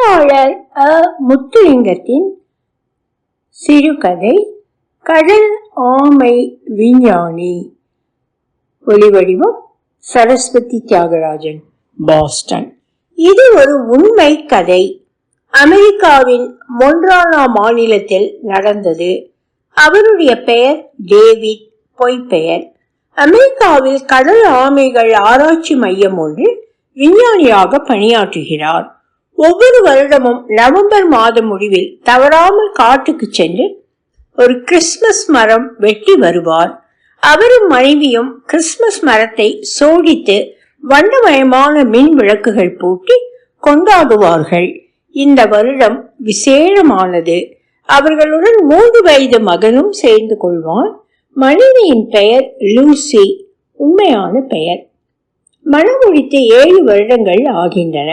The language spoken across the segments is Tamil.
எழுத்தாளர் அ. முத்துலிங்கத்தின் சிறுகதை கடல் ஆமை விஞ்ஞானி. ஒளிவடிவம் சரஸ்வதி தியாகராஜன். பாஸ்டன். இது ஒரு உண்மை கதை. அமெரிக்காவின் மொன்ரானா மாநிலத்தில் நடந்தது. அவருடைய பெயர் டேவிட் பொய்ப்பெயர். அமெரிக்காவில் கடல் ஆமைகள் ஆராய்ச்சி மையம் ஒன்றில் விஞ்ஞானியாக பணியாற்றுகிறார். ஒவ்வொரு வருடமும் நவம்பர் மாத முடிவில் தவறாமல் காட்டுக்கு சென்று ஒரு கிறிஸ்துமஸ் மரம் வெட்டி வருவார். அவரும் மனைவியும் கிறிஸ்துமஸ் மரத்தை சோடித்து வண்ணமயமான மின் விளக்குகள் பூட்டி கொண்டாடுவார்கள். இந்த வருடம் விசேஷமானது. அவர்களுடன் மூன்று வயது மகனும் சேர்ந்து கொள்வான். மனைவியின் பெயர் லூசி உண்மையான பெயர். மனம் முடித்து ஏழு வருடங்கள் ஆகின்றன.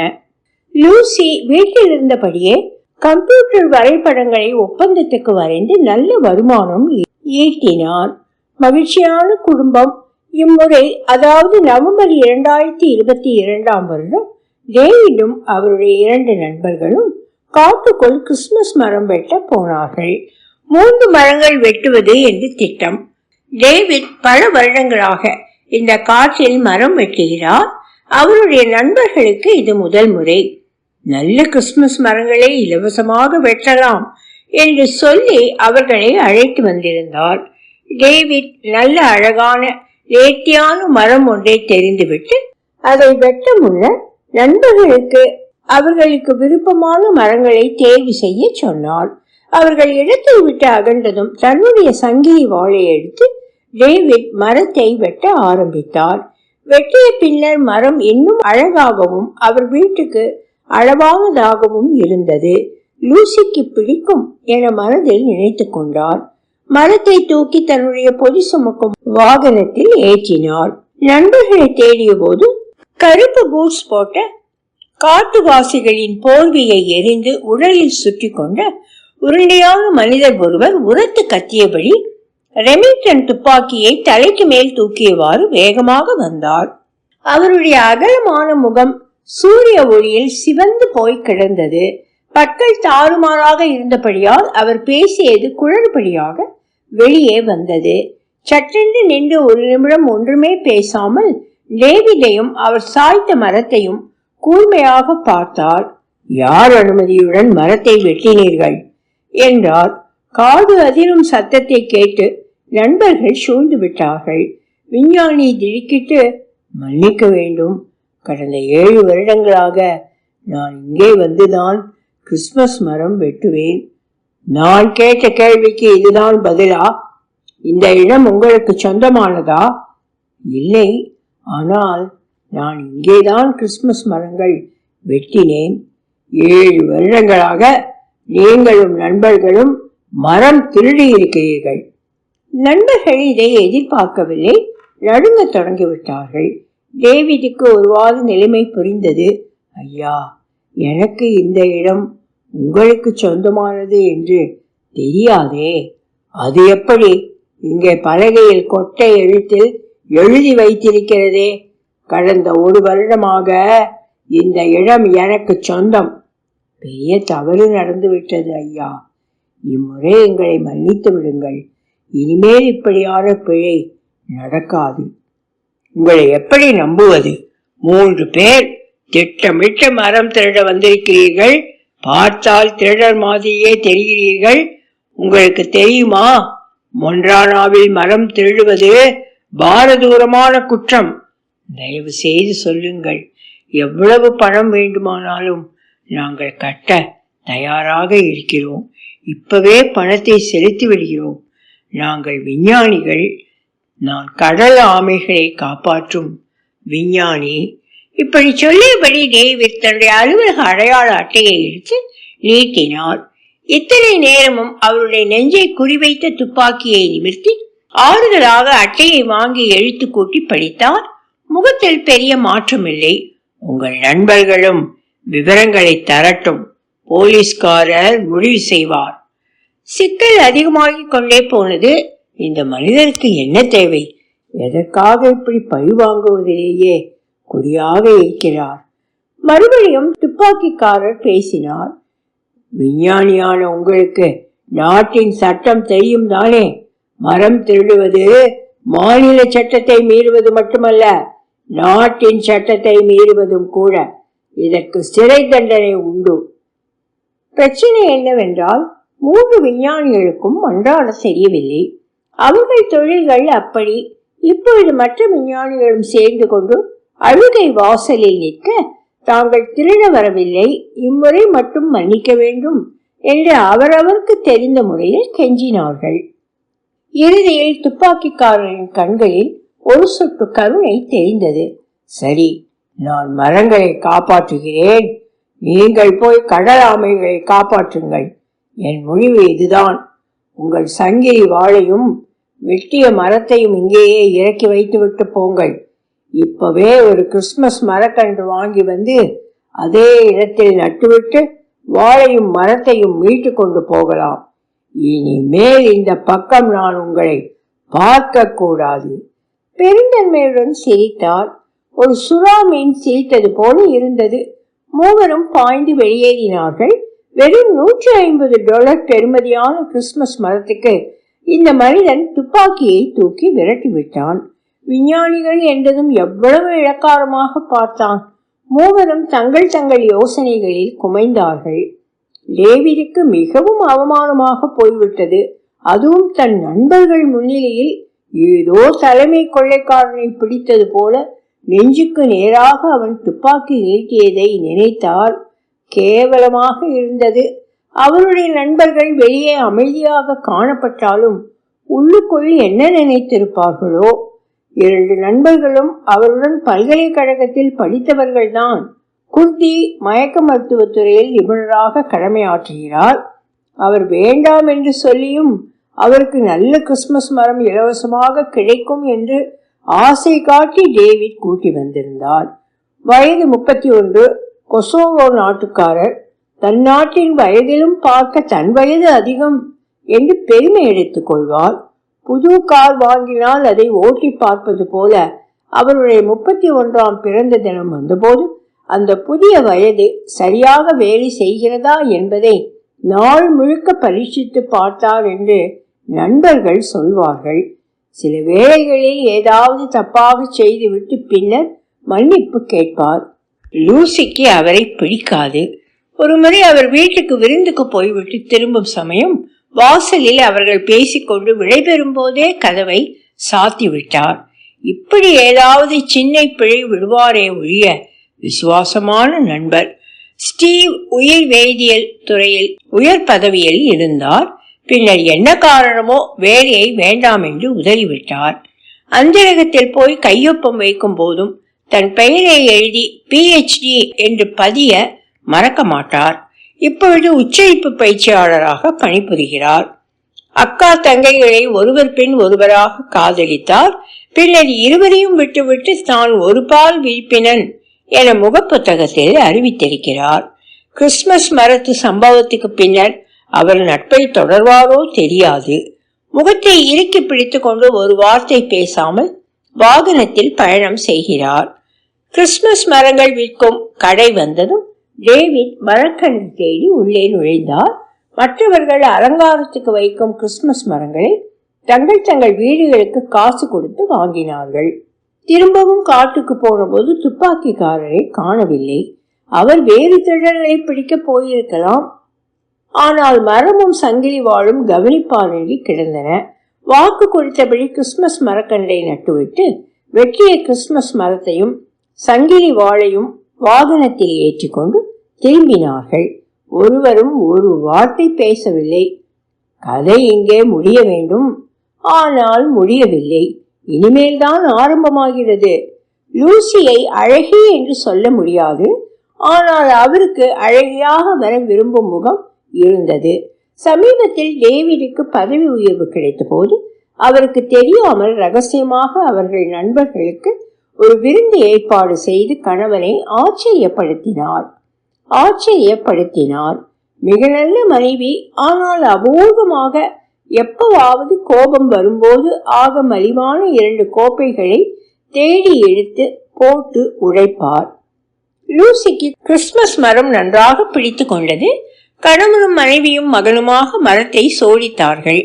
லூசி வீட்டில் இருந்தபடியே கம்ப்யூட்டர் வரைபடங்களை ஒப்பந்தத்துக்கு வரைந்து நல்ல வருமானம் ஈட்டினான். ஈட்டினார் மகிழ்ச்சியான குடும்பம். இம்முறை அதாவது நவம்பர் இரண்டாயிரத்தி இருபத்தி இரண்டாம் வருடம் டேவிடும் அவருடைய இரண்டு நண்பர்களும் காட்டுக்குள் கிறிஸ்துமஸ் மரம் வெட்ட போனார்கள். மூன்று மரங்கள் வெட்டுவது என்று திட்டம். டேவிட் பல வருடங்களாக இந்த காற்றில் மரம் வெட்டுகிறார். அவருடைய நண்பர்களுக்கு இது முதல் முறை. நல்ல கிறிஸ்துமஸ் மரங்களை இலவசமாக வெட்டலாம் என்று சொல்லி அவர்களை அழைத்து வந்திருந்தார். டேவிட் நல்ல அழகான நேர்த்தியான மரம் ஒன்றை தெரிந்துவிட்டு அதை வெட்ட முன்னர் நண்பர்களுக்கு அவர்களுக்கு விருப்பமான மரங்களை தேர்வு செய்ய சொன்னார். அவர்கள் இடத்தை விட்டு அகன்றதும் தன்னுடைய சங்கிலி வாளை எடுத்து டேவிட் மரத்தை வெட்ட ஆரம்பித்தார். வெட்டிய பின்னர் மரம் இன்னும் அழகாகவும் அவர் வீட்டுக்கு அளவானதாகவும் இருந்தது. லூசிக்கு பிடிக்கும் என மனதில் நினைத்துக் கொண்டார். மரத்தை தூக்கி தன்னுடைய பொதி சுமக்கும் வாகனத்தில் ஏற்றினார் நண்பர்களை தேடிய போது கருப்பு பூட்ஸ் போட்ட காட்டுவாசிகளின் போர்வியை எரிந்து உடலில் சுற்றி கொண்ட உருண்டையான மனிதர் ஒருவர் உரத்து கத்தியபடி ரெமிங்டன் துப்பாக்கியை தலைக்கு மேல் தூக்கியவாறு வேகமாக வந்தார். அவருடைய அகலமான முகம் சூரிய ஒளியில் சிவந்து போய் கிடந்தது. பற்கள் தாறுமாறாக இருந்தபடியால் அவர் பேசியது குழறுபடியாக வெளியே வந்தது. சற்றென்று நின்று ஒரு நிமிடம் ஒன்றுமே பேசாமல் டேவிடையும் அவர் சாய்த்த மரத்தையும் கூர்மையாக பார்த்தார் யார் அனுமதியுடன் மரத்தை வெட்டினீர்கள்? என்றார். காது அதிரும் சத்தத்தை கேட்டு நண்பர்கள் சூழ்ந்து விட்டார்கள். விஞ்ஞானி திடுக்கிட்டு மன்னிக்க வேண்டும். கடந்த ஏழு வருடங்களாக நான் இங்கே வந்துதான் கிறிஸ்மஸ் மரம் வெட்டுவேன். நான் கேட்ட கேள்விக்கு இதுதான் பதிலா? இந்த இடம் உங்களுக்கு சொந்தமானதா? இல்லை. ஆனால் நான் இங்கேதான் கிறிஸ்மஸ் மரங்கள் வெட்டினேன். ஏழு வருடங்களாக நீங்களும் நண்பர்களும் மரம் திருடி இருக்கிறீர்கள். நண்பர்கள் இதை எதிர்பார்க்கவில்லை. நடுங்க தொடங்கிவிட்டார்கள். டேவிடுக்கு ஒருவாறு நிலைமை புரிந்தது. ஐயா எனக்கு இந்த இடம் உங்களுக்கு சொந்தமானது என்று தெரியாதே. அது எப்படி? இங்கே பலகையில் கொட்டை எழுத்தில் எழுதி வைத்திருக்கிறதே. கடந்த ஒரு வருடமாக இந்த இடம் எனக்கு சொந்தம். பெரிய தவறு நடந்துவிட்டது ஐயா. இம்முறை எங்களை மன்னித்து விடுங்கள் இனிமேல் இப்படியான பிழை நடக்காது. உங்களை எப்படி நம்புவது? மூன்று பேர் திட்டமிட்டு மரம் திருட வந்திருக்கிறீர்கள். பார்த்தால் திருடர் மாதிரியே தெரிகிறீர்கள். உங்களுக்கு தெரியுமா? மொன்றானாவில் மரம் திருடுவது பாரதூரமான குற்றம். தயவு செய்து சொல்லுங்கள். எவ்வளவு பணம் வேண்டுமானாலும் நாங்கள் கட்ட தயாராக இருக்கிறோம். இப்பவே பணத்தை செலுத்தி விடுகிறோம். நாங்கள் விஞ்ஞானிகள் நான் கடல் ஆமைகளை காப்பாற்றும் விஞ்ஞானி. இப்படி சொல்லியபடி டேவிட் தன்னுடைய அலுவலக அடையாள அட்டையை எடுத்து நீட்டினார். இத்தனை நேரமும் அவருடைய நெஞ்சை குறிவைத்த துப்பாக்கியை நிமிர்த்தி ஆறுதலாக அட்டையை வாங்கி எழுத்து கூட்டி படித்தார் முகத்தில் பெரிய மாற்றமில்லை. உங்கள் நண்பர்களும் விவரங்களை தரட்டும். போலீஸ்காரர் முடிவு செய்வார். சிக்கல் அதிகமாகிக் கொண்டே போனது இந்த மனிதருக்கு என்ன தேவை? எதற்காக இப்படி பழி வாங்குவதிலேயே குறியாக இருக்கிறார். மறுபடியும் துப்பாக்கிக்காரர் பேசினார். விஞ்ஞானியான உங்களுக்கு நாட்டின் சட்டம் தெரியும் தானே? மரம் திருடுவது மாநில சட்டத்தை மீறுவது மட்டுமல்ல நாட்டின் சட்டத்தை மீறுவதும் கூட இதற்கு சிறை தண்டனை உண்டு. பிரச்சனை என்னவென்றால் மூன்று விஞ்ஞானிகளுக்கும் அன்றாட தெரியவில்லை. அவர்கள் தொழில்கள் அப்படி. இப்பொழுது மற்ற விஞ்ஞானிகளும் சேர்ந்து கொண்டு அழுகை வாசலில் நிற்க தாங்கள் திருட வரவில்லை. இம்முறை மட்டும் மன்னிக்க வேண்டும் என்று அவரவருக்கு தெரிந்த முறையில் கெஞ்சினார்கள். இறுதியில் துப்பாக்கிக்காரரின் கண்களில் ஒரு சொட்டு கருணை தெரிந்தது. சரி நான் மரங்களை காப்பாற்றுகிறேன். நீங்கள் போய் கடல் ஆமைகளை காப்பாற்றுங்கள். என் முடிவு இதுதான். உங்கள் சங்கிலி வாழையும் வெட்டிய மரத்தையும் இங்கேயே இறக்கி வைத்து விட்டு போங்கள். இப்பவே ஒரு கிறிஸ்மஸ் மரக்கன்று வாங்கி வந்து அதே இடத்தில் நட்டுவிட்டு வாழையும் மரத்தையும் மீட்டு கொண்டு போகலாம். இனிமேல் இந்த பக்கம் நான் உங்களை பார்க்க கூடாது. பெருந்தன்மையுடன் சிரித்தார். ஒரு சுறா மீன் சிரித்தது போல இருந்தது. மூவரும் பாய்ந்து வெளியேறினார்கள். வெறும் நூற்றி ஐம்பது டாலர் பெறுமதியான கிறிஸ்துமஸ் மரத்துக்கு இந்த மனிதன் துப்பாக்கியை தூக்கி விரட்டி விட்டான் விஞ்ஞானிகள் என்றதும் எவ்வளவு இழக்காரமாக பார்த்தான். மூவரும் தங்கள் தங்கள் யோசனைகளில் குமைந்தார்கள். லேவிற்கு மிகவும் அவமானமாக போய்விட்டது. அதுவும் தன் நண்பர்கள் முன்னிலையில் ஏதோ தலைமை கொள்ளைக்காரனை பிடித்தது போல நெஞ்சுக்கு நேராக அவன் துப்பாக்கி நீட்டியதை நினைத்தால் கேவலமாக இருந்தது. அவருடைய நண்பர்கள் வெளியே அமைதியாக காணப்பட்டாலும் உள்ளுக்குள் என்ன நினைத்திருப்பார்களோ? இரண்டு நண்பர்களும் அவருடன் பல்கலைக்கழகத்தில் படித்தவர்கள்தான். குர்தி மயக்க மருத்துவத்துறையில் நிபுணராக கடமையாற்றுகிறார். அவர் வேண்டாம் என்று சொல்லியும் அவருக்கு நல்ல கிறிஸ்துமஸ் மரம் இலவசமாக கிடைக்கும் என்று ஆசை காட்டி டேவிட் கூட்டி வந்திருந்தார். வயது முப்பத்தி ஒன்று கொசோவோ நாட்டுக்காரர் தன் நாட்டின் வயதிலும் பார்க்க தன் வயது அதிகம் என்று பெருமை எடுத்துக் கொள்வாள். புது கார் வாங்கினால் அதை ஓட்டி பார்ப்பது போல அவருடைய முப்பத்தி ஒன்றாம் பிறந்த தினம் வந்தபோது அந்த புதிய வயது சரியாக வேலை செய்கிறதா என்பதை நாள் முழுக்க பரீட்சித்து பார்த்தார் என்று நண்பர்கள் சொல்வார்கள். சில வேளைகளில் ஏதாவது தப்பாக செய்துவிட்டு பின்னர் மன்னிப்பு கேட்பார். லூசிக்கு அவரை பிடிக்காது. ஒருமுறை அவர் வீட்டுக்கு விருந்துக்கு போய்விட்டு திரும்பும் சமயம் வாசலில் அவர்கள் பேசிக்கொண்டு விடைபெறும் போதே கதவை சாத்தி விட்டார் இப்படி ஏதாவது சின்ன பிழை விடுவாரே ஒழிய விசுவாசமான நண்பர் ஸ்டீவ் உயிர் வேதியியல் துறையில் உயர் பதவியில் இருந்தார். பின்னர் என்ன காரணமோ வேலையை வேண்டாம் என்று உதறிவிட்டார். அஞ்சலகத்தில் போய் கையொப்பம் வைக்கும் போதும் தன் பெயரை எழுதி பிஹெச்டி என்று பதிய மறக்க மாட்டார். இப்பொழுது உச்சரிப்பு பயிற்சியாளராக பணிபுரிகிறார். அக்கா தங்கைகளை ஒருவர் பின் ஒருவராக காதலித்தார். பின்னர் இருவரையும் விட்டுவிட்டு தான் ஒரு பால் விழிப்பினன் என முகப்புத்தகத்தில் அறிவித்திருக்கிறார். கிறிஸ்துமஸ் மரத்து சம்பவத்துக்கு பின்னர் அவர் நட்பை தொடர்வாரோ தெரியாது. முகத்தை இறுக்கி பிடித்து கொண்டு ஒரு வார்த்தை பேசாமல் வாகனத்தில் பயணம் செய்கிறார். கிறிஸ்துமஸ் மரங்கள் விற்கும் கடை வந்ததும் டேவிட் மரக்கன்று தேடி உள்ளே நுழைந்தார். மற்றவர்கள் அலங்காரத்துக்கு வைக்கும் கிறிஸ்துமஸ் மரங்களை தங்கள் தங்கள் வீடுகளுக்கு காசு கொடுத்து வாங்கினார்கள். திரும்பவும் காட்டுக்கு போனபோது துப்பாக்கிக்காரரை காணவில்லை. அவர் வேறு திருடர்களை பிடிக்க போயிருக்கலாம். ஆனால் மரமும் சங்கிலி வாழும் கவனிப்பானின்றி கிடந்தன. வாக்கு கொடுத்தபடி கிறிஸ்துமஸ் மரக்கன்றை நட்டுவிட்டு வெற்றிய கிறிஸ்துமஸ் மரத்தையும் சங்கிலி வாழையும் வாகனத்தில் ஏற்றிக்கொண்டு திரும்பினார்கள். ஒருவரும் ஒரு வார்த்தை பேசவில்லை. கதை இங்கே முடிய வேண்டும். ஆனால் முடியவில்லை. இனிமேல் தான் ஆரம்பமாகிறது. லூசியை அழகி என்று சொல்ல முடியாது. ஆனால் அவருக்கு அழகியாக வர விரும்பும் முகம் இருந்தது. சமீபத்தில் டேவிடுக்கு பதவி உயர்வு கிடைத்த போது அவருக்கு தெரியாமல் ரகசியமாக அவர்கள் நண்பர்களுக்கு ஒரு விருந்து ஏற்பாடு செய்து கணவனை ஆச்சரியப்படுத்தினார். ஆச்சரியப்படுத்தினார். மிக நல்ல மனைவி ஆனால் அபூர்வமாக எப்பவாவது கோபம் வரும்போது ஆக மலிவான இரண்டு கோப்பைகளை தேடி எடுத்து போட்டு உழைப்பார் லூசிக்கு கிறிஸ்துமஸ் மரம் நன்றாக பிடித்து கொண்டது. கணவனும் மனைவியும் மகனுமாக மரத்தை சோடித்தார்கள்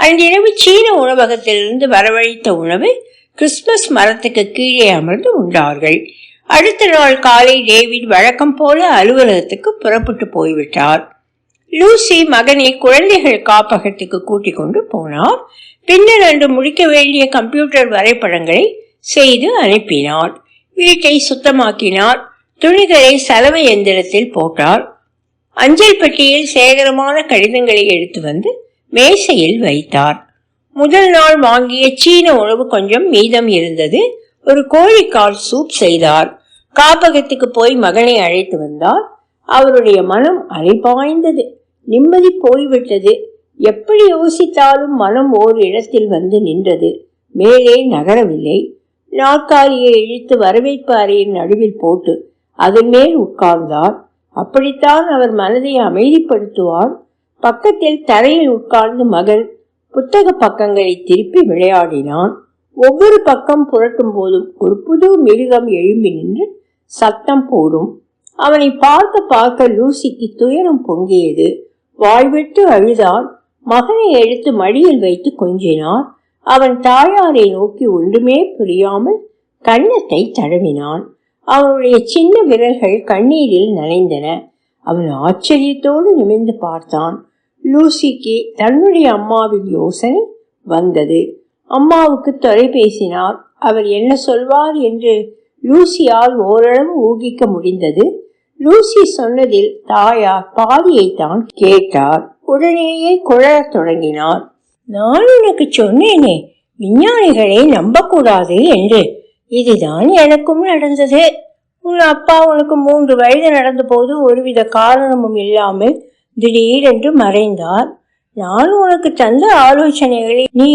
அன்றிரவு சீன உணவகத்திலிருந்து வரவழைத்த உணவு கிறிஸ்துமஸ் மரத்துக்கு கீழே அமர்ந்து உண்டார்கள். அடுத்த நாள் காலை டேவிட் வழக்கம் போல அலுவலகத்துக்கு புறப்பட்டு போய்விட்டார். லூசி மகனை குழந்தைகள் காப்பகத்துக்கு கூட்டிக் கொண்டு போனார். பின்னர் அன்று முடிக்க வேண்டிய கம்ப்யூட்டர் வரைபடங்களை செய்து அனுப்பினார். வீட்டை சுத்தமாக்கினார். துணிகளை சலவை எந்திரத்தில் போட்டார். அஞ்சல் பெட்டியில் சேகரமான கடிதங்களை எடுத்து வந்து மேசையில் வைத்தார். முதல் நாள் வாங்கிய சீன உணவு கொஞ்சம் மீதம் இருந்தது. ஒரு கோழிக்கால் சூப் செய்தார். காப்பகத்துக்கு போய் மகனை அழைத்து வந்தார். அவருடைய மனம் அலைபாய்ந்தது நிம்மதி போய்விட்டது. எப்படி யோசித்தாலும் மனம் ஓர் இடத்தில் வந்து நின்றது. மேலே நகரவில்லை. நாற்காலியை இழுத்து வரவேற்பு அறையின் நடுவில் போட்டு அதன் மேல் உட்கார்ந்தார். அப்படித்தான் அவர் மனதை அமைதிப்படுத்துவார். பக்கத்தில் தரையில் உட்கார்ந்து மகன் புத்தக பக்கங்களை திருப்பி விளையாடினான். ஒவ்வொரு பக்கம் புரட்டும் போதும் ஒரு புது மிருகம் எழும்பி நின்று சத்தம் போடும். அவனை பார்க்க பார்க்க லூசிக்கு துயரம் பொங்கியது. வாழ்விட்டு அழுதான் மகனை எடுத்து மடியில் வைத்து கொஞ்சினார் அவன் தாயாரை நோக்கி ஒன்றுமே புரியாமல் கன்னத்தை தடவினான் அவனுடைய சின்ன விரல்கள் கண்ணீரில் நனைந்தன. அவன் ஆச்சரியத்தோடு நிமிர்ந்து பார்த்தான். லூசிக்கு தன்னுடைய அம்மாவின் யோசனை வந்தது. அம்மாவுக்கு தொலைபேசினார் அவர் என்ன சொல்வார் என்று லூசியால் ஓரளவு ஊகிக்க முடிந்தது. லூசி சொன்னதில் தாயார் பாதியை தான் கேட்டார். உடனேயே குழறத் தொடங்கினார். நான் உனக்கு சொன்னேனே விஞ்ஞானிகளை நம்பக்கூடாது என்று. இதுதான் எனக்கும் நடந்தது. உன் அப்பா உனக்கு மூன்று வயது நடந்த போது ஒருவித காரணமும் இல்லாமல் திடீரென்று மறைந்தார். நான் உனக்கு தந்த ஆலோசனைகளை நீ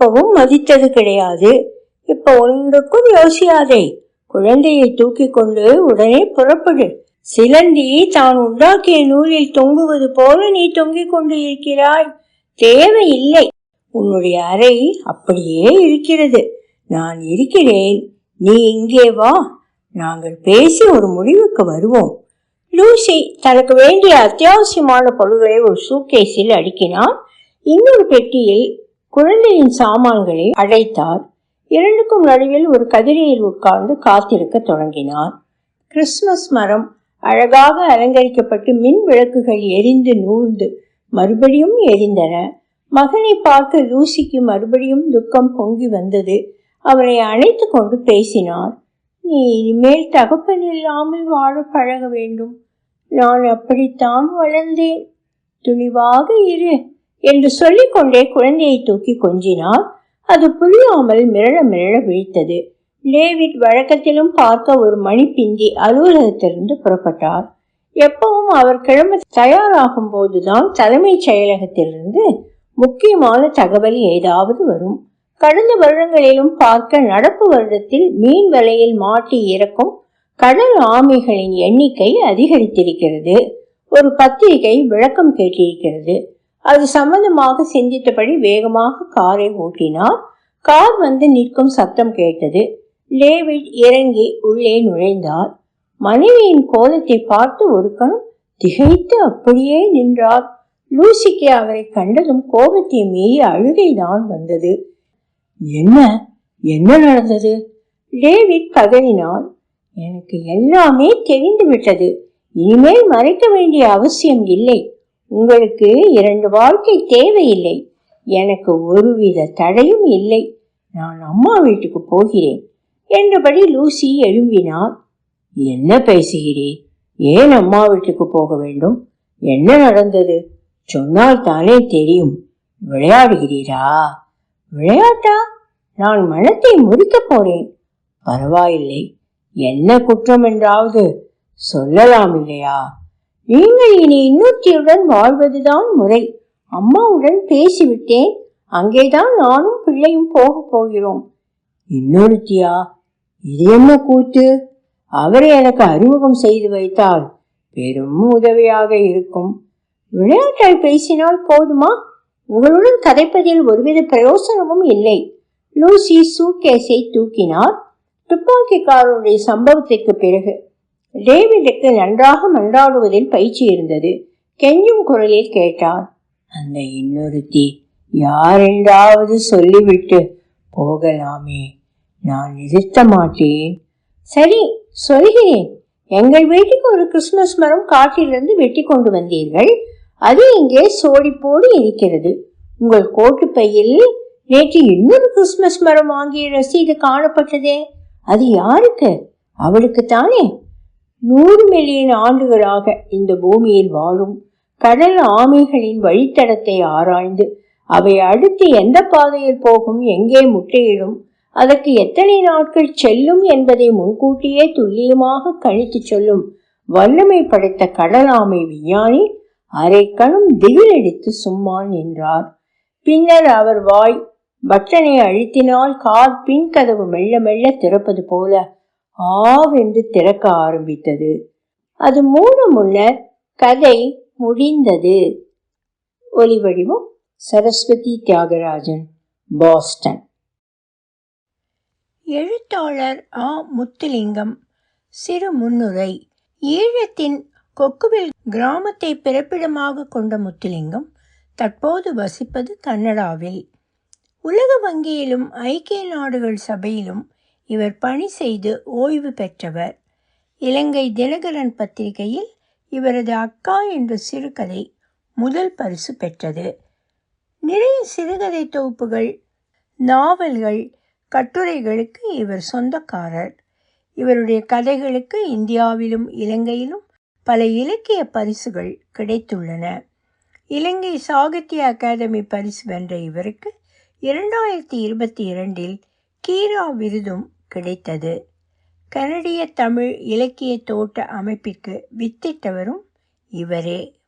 அப்பவும் மதித்தது கிடையாது. இப்ப ஒன்றுக்கும் யோசியாதே. குழந்தையை தூக்கி கொண்டு உடனே புறப்படு. சிலந்தி தான் உண்டாக்கிய நூலில் தொங்குவது போல நீ தொங்கிக் கொண்டு இருக்கிறாய். தேவையில்லை. உன்னுடைய அறை அப்படியே இருக்கிறது. நான் இருக்கிறேன். நீ இங்கே வா. நாங்கள் பேசி ஒரு முடிவுக்கு வருவோம். லூசி தனக்கு வேண்டிய அத்தியாவசியமான பொருள்களை ஒரு சூக்கேஸில் அடுக்கினான். இன்னொரு பெட்டியில் குழந்தையின் சாமான்களை அழைத்தார். இரண்டுக்கும் நடுவில் ஒரு கதிரையில் உட்கார்ந்து காத்திருக்க தொடங்கினார். கிறிஸ்துமஸ் மரம் அழகாக அலங்கரிக்கப்பட்டு மின் விளக்குகள் எரிந்து நூழ்ந்து மறுபடியும் எரிந்தன. மகனை பார்க்க லூசிக்கு மறுபடியும் துக்கம் பொங்கி வந்தது. அவரை அணைத்து கொண்டு பேசினார். நீ இனிமேல் தகப்பன் இல்லாமல் வாழ பழக வேண்டும். நான் அப்படித்தான் வளர்ந்தேன். துணிவாக இரு. என்று சொல்லிக்கொண்டே குழந்தையை தூக்கி கொஞ்சினார் அது புரியாமல் மிரள மிரள விழித்தது. டேவிட் வழக்கத்திலும் பார்க்க ஒரு மணி பிந்தி அலுவலகத்திலிருந்து புறப்பட்டார். எப்பவும் அவர் கிளம்ப தயாராகும் போதுதான் தலைமைச் செயலகத்திலிருந்து முக்கியமான தகவல் ஏதாவது வரும். கடந்த வருடங்களிலும் பார்க்க நடப்பு வருடத்தில் மீன் விலையில் மாட்டி இறக்கும் கடல் ஆமைகளின் எண்ணிக்கை அதிகரித்திருக்கிறது. ஒரு பத்திரிகை விளக்கம் கேட்டிருக்கிறது. அது சம்பந்தமாக சிந்தித்தபடி வேகமாக காரை ஓட்டினார். கார் வந்து நிற்கும் சத்தம் கேட்டது. டேவிட் இறங்கி உள்ளே நுழைந்தார். மனைவியின் கோலத்தை பார்த்து ஒரு கணம் திகைத்து அப்படியே நின்றார். லூசிக்கு அவரை கண்டதும் கோபத்தை மீறி அழுகைதான் வந்தது. என்ன? என்ன நடந்தது? டேவிட் பதறினான் எனக்கு எல்லாமே தெரிந்து விட்டது இனிமேல் மறைக்க வேண்டிய அவசியம் இல்லை. உங்களுக்கு இரண்டு வாழ்க்கை தேவையில்லை. எனக்கு ஒருவித தடையும் இல்லை. நான் அம்மா வீட்டுக்கு போகிறேன் என்றபடி லூசி எழும்பினார் என்ன பேசுகிறீர் ஏன் அம்மா வீட்டுக்கு போக வேண்டும்? என்ன நடந்தது? சொன்னால் தானே தெரியும். விளையாடுகிறீரா? விளையாட்டா? நான் மனத்தை முறிக்கப் போறேன். பரவாயில்லை. என்ன குற்றம் என்றாவது சொல்லலாம் இல்லையா? நீங்கள் இனி இன்னொருத்தியுடன் வாழ்வதுதான் முறை. அம்மாவுடன் பேசிவிட்டேன். அங்கேதான் நானும் பிள்ளையும் போக போகிறோம். இன்னொருத்தியா? இது என்ன கூத்து? அவரை எனக்கு அறிமுகம் செய்து வைத்தால் பெரும் உதவியாக இருக்கும். விளையாட்டை பேசினால் போதுமா? உங்களுடன் கதைப்பதில் ஒருவித பிரயோசனமும் இல்லை. லூசி சூட்கேஸை தூக்கினார். துப்பாக்கிக்காரனுடைய சம்பவத்திற்கு பிறகு டேவிடுக்கு நன்றாக மன்றாடுவதில் பயிற்சி இருந்தது. கெஞ்சும் குரலில் கேட்டார் அந்த இன்னொருத்தி யாரென்றாவது சொல்லிவிட்டு போகலாமே. நான் நிறுத்த மாட்டேன். சரி சொல்கிறேன். எங்கள் வீட்டுக்கு ஒரு கிறிஸ்துமஸ் மரம் காட்டிலிருந்து வெட்டி கொண்டு வந்தீர்கள். அது இங்கே சோடிப்போடு இருக்கிறது. உங்கள் கோட்டு பையில் நேற்று இன்னொரு கிறிஸ்துமஸ் மரம் வாங்கிய ரசீது காணப்பட்டதே. அது யாருக்கு? அவளுக்கு தானே நூறு மில்லியன் ஆண்டுகளாக இந்த பூமியில் வாழும் கடல் ஆமைகளின் வழித்தடத்தை ஆராய்ந்து அவை அடுத்து எந்த பாதையில் போகும் எங்கே முட்டையிடும் அதற்கு எத்தனை நாட்கள் செல்லும் என்பதை முன்கூட்டியே துல்லியமாக கணித்து சொல்லும் வல்லமை படைத்த கடல் ஆமை விஞ்ஞானி அரைக்கணம் திகிலடித்து சும்மா நின்றார். பின்னர் அவர் வாய் பட்டனை அழுத்தினால் கார் பின் கதவு மெல்ல மெல்ல திறப்பது போல ஆவென்று திறக்க ஆரம்பித்தது. அது மூட முன்னர் கதை முடிந்தது. ஒலிவடிவம் சரஸ்வதி தியாகராஜன் பாஸ்டன். எழுத்தாளர் ஆ. முத்துலிங்கம் சிறு முன்னுரை. ஈழத்தின் கொக்குவில் கிராமத்தை பிறப்பிடமாக கொண்ட முத்துலிங்கம் தற்போது வசிப்பது கன்னடாவில். உலக வங்கியிலும் ஐக்கிய நாடுகள் சபையிலும் இவர் பணி செய்து ஓய்வு பெற்றவர். இலங்கை தினகரன் பத்திரிகையில் இவரது அக்கா என்ற சிறுகதை முதல் பரிசு பெற்றது. நிறைய சிறுகதை தொகுப்புகள் நாவல்கள் கட்டுரைகளுக்கு இவர் சொந்தக்காரர். இவருடைய கதைகளுக்கு இந்தியாவிலும் இலங்கையிலும் பல இலக்கிய பரிசுகள் கிடைத்துள்ளன. இலங்கை சாகித்ய அகாதமி பரிசு வென்ற இவருக்கு இரண்டாயிரத்தி இருபத்தி இரண்டில் கீரா விருதும் கிடைத்தது. கனடிய தமிழ் இலக்கிய தோட்ட அமைப்பிற்கு வித்திட்டவரும் இவரே.